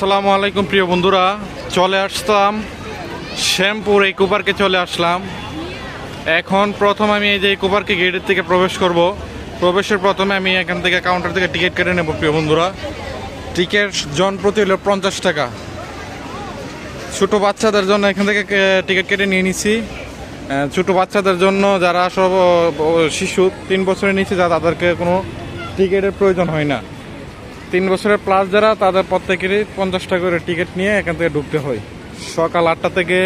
আসসালামু আলাইকুম, প্রিয় বন্ধুরা। চলে আসতাম শ্যামপুর, এই কুপার্কে চলে আসলাম। এখন প্রথম আমি এই যে এই কুপার্কে গেটের থেকে প্রবেশ করব। প্রবেশের প্রথমে আমি এখান থেকে কাউন্টার থেকে টিকিট কেটে নেব, প্রিয় বন্ধুরা। টিকিট জন প্রতি হলো পঞ্চাশ টাকা। ছোটো বাচ্চাদের জন্য এখান থেকে টিকিট কেটে নিয়ে নিছি। ছোটো বাচ্চাদের জন্য যারা সব শিশু, তিন বছরের নিচে, যা তাদেরকে কোনো টিকিটের প্রয়োজন হয় না। তিন বছরের প্লাস যারা, তাদের প্রত্যেকেরই পঞ্চাশ টাকা করে টিকিট নিয়ে এখান থেকে ঢুকতে হয়। সকাল আটটা থেকে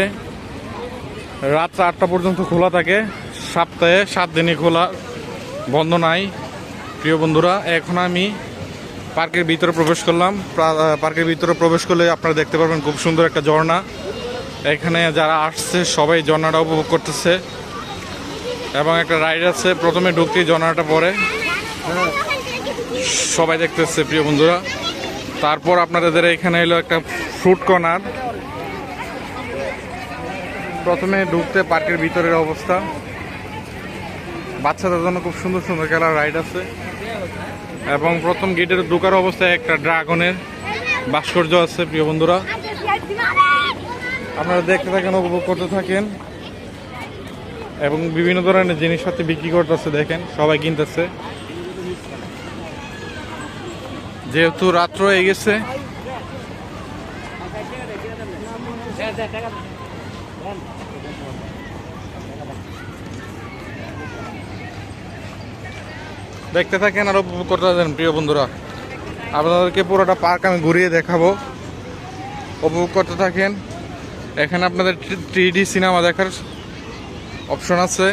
রাত আটটা পর্যন্ত খোলা থাকে। সপ্তাহে সাত দিনই খোলা, বন্ধ নাই। প্রিয় বন্ধুরা, এখন আমি পার্কের ভিতরে প্রবেশ করলাম। পার্কের ভিতরে প্রবেশ করলে আপনারা দেখতে পারবেন খুব সুন্দর একটা ঝর্ণা। এখানে যারা আসছে, সবাই ঝর্ণাটা উপভোগ করতেছে। এবং একটা রাইড আছে, প্রথমে ঢুকতেই ঝর্ণাটা পরে সবাই দেখতেছে, প্রিয় বন্ধুরা। তারপর আপনাদের এখানে এলো একটা ফ্রুট কর্নার প্রথমে ঢুকতে পার্কের ভিতরের অবস্থা। বাচ্চাদের জন্য খুব সুন্দর সুন্দর খেলার রাইড আছে। এবং প্রথম গেটের ঢোকার অবস্থায় একটা ড্রাগনের ভাস্কর্য আছে, প্রিয় বন্ধুরা। আপনারা দেখতে থাকেন, উপভোগ করতে থাকেন। এবং বিভিন্ন ধরনের জিনিসপাতি বিক্রি করতেছে, দেখেন, সবাই কিনতেছে। যেহেতু রাত্র হয়ে গেছে। দেখতে থাকেন আর উপভোগ করতে থাকেন প্রিয় বন্ধুরা। আপনাদেরকে পুরোটা পার্ক আমি ঘুরিয়ে দেখাবো। উপভোগ করতে থাকেন, এখানে আপনাদের থ্রি সিনেমা দেখার অপশন আছে।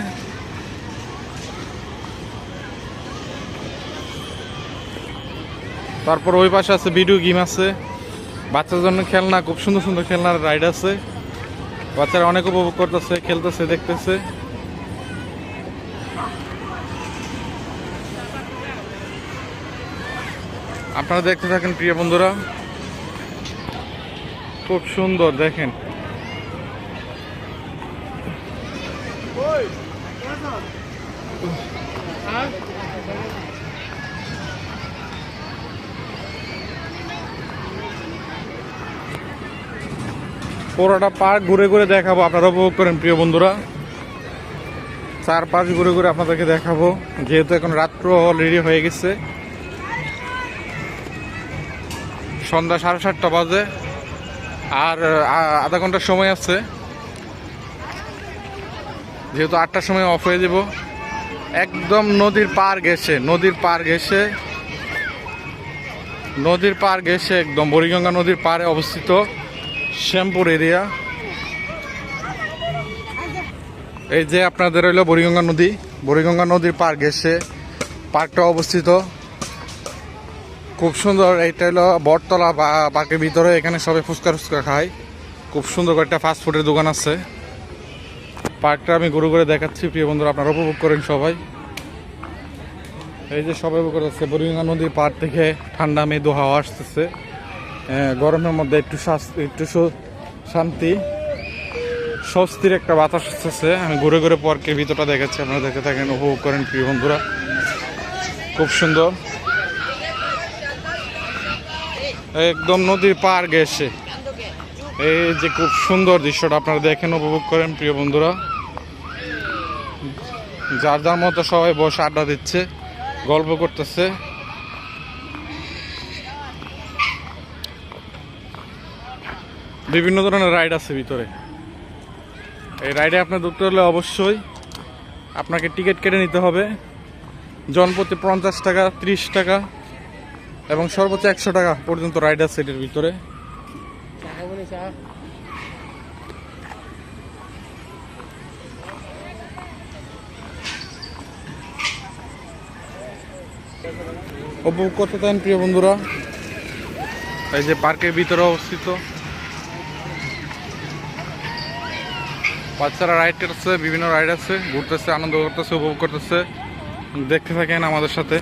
তারপর ওই পাশে আছে ভিডিও গেম আছে। বাচ্চাদের জন্য খেলনা, খুব সুন্দর সুন্দর খেলনার রাইড আছে। বাচ্চারা অনেক উপভোগ করতেছে, খেলতেছে, দেখতেছে। আপনারা দেখতে থাকেন প্রিয় বন্ধুরা। খুব সুন্দর, দেখেন। পুরোটা পার্ক ঘুরে ঘুরে দেখাবো আপনারা উপভোগ করেন প্রিয় বন্ধুরা। চার পাঁচ ঘুরে ঘুরে আপনাদেরকে দেখাবো, যেহেতু এখন রাত্র অলরেডি হয়ে গেছে। সন্ধ্যা সাড়ে সাতটা বাজে, আর আধা ঘণ্টার সময় আছে। যেহেতু আটটার সময় অফ হয়ে যাব, একদম নদীর পার গেছে নদীর পার গেছে নদীর পার গেছে একদম, বুড়িগঙ্গা নদীর পারে অবস্থিত। শ্যামপুর এরিয়া। এই যে আপনাদের হইল বুড়িগঙ্গা নদী। বুড়িগঙ্গা নদীর পার গেছে পার্কটা অবস্থিত। খুব সুন্দর, এইটা হলো বটতলা বা পার্কের ভিতরে, এখানে সবাই ফুচকা ফুচকা খায়। খুব সুন্দর একটা ফাস্ট ফুডের দোকান আছে। পার্কটা আমি ঘুরে ঘুরে দেখাচ্ছি, প্রিয় বন্ধুরা, আপনারা উপভোগ করেন সবাই। এই যে সবাই উপভোগ করতেছে, বুড়িগঙ্গা নদীর পাড় থেকে ঠান্ডা মেদু হাওয়া আসতেছে। গরমের মধ্যে একটু একটু শান্তি। স্বস্তির একটা বাতাস আসতেছে আমি ঘুরে ঘুরে পার্কের ভিতরটা দেখাচ্ছি আপনারা দেখে থাকেন, উপভোগ করেন প্রিয় বন্ধুরা। খুব সুন্দর। একদম নদীর পার গেছে। এই যে খুব সুন্দর দৃশ্যটা আপনারা দেখেন, উপভোগ করেন প্রিয় বন্ধুরা। যার যার মতো সবাই বসে আড্ডা দিচ্ছে, গল্প করতেছে। বিভিন্ন ধরনের রাইড আছে ভিতরে। এই রাইডে আপনার ঢুকতে হলে অবশ্যই আপনাকে টিকিট কেটে নিতে হবে। জনপ্রতি পঞ্চাশ টাকা, ত্রিশ টাকা এবং সর্বোচ্চ একশো টাকা পর্যন্ত রাইড আছে এটার ভিতরে। উপভোগ করতে চান প্রিয় বন্ধুরা? এই যে পার্কের ভিতরে অবস্থিত। বাচ্চারা রাইড করতেছে, বিভিন্ন রাইড আছে, ঘুরতেছে, আনন্দ করতেছে, উপভোগ করতেছে। দেখতে থাকেন আমাদের সাথে।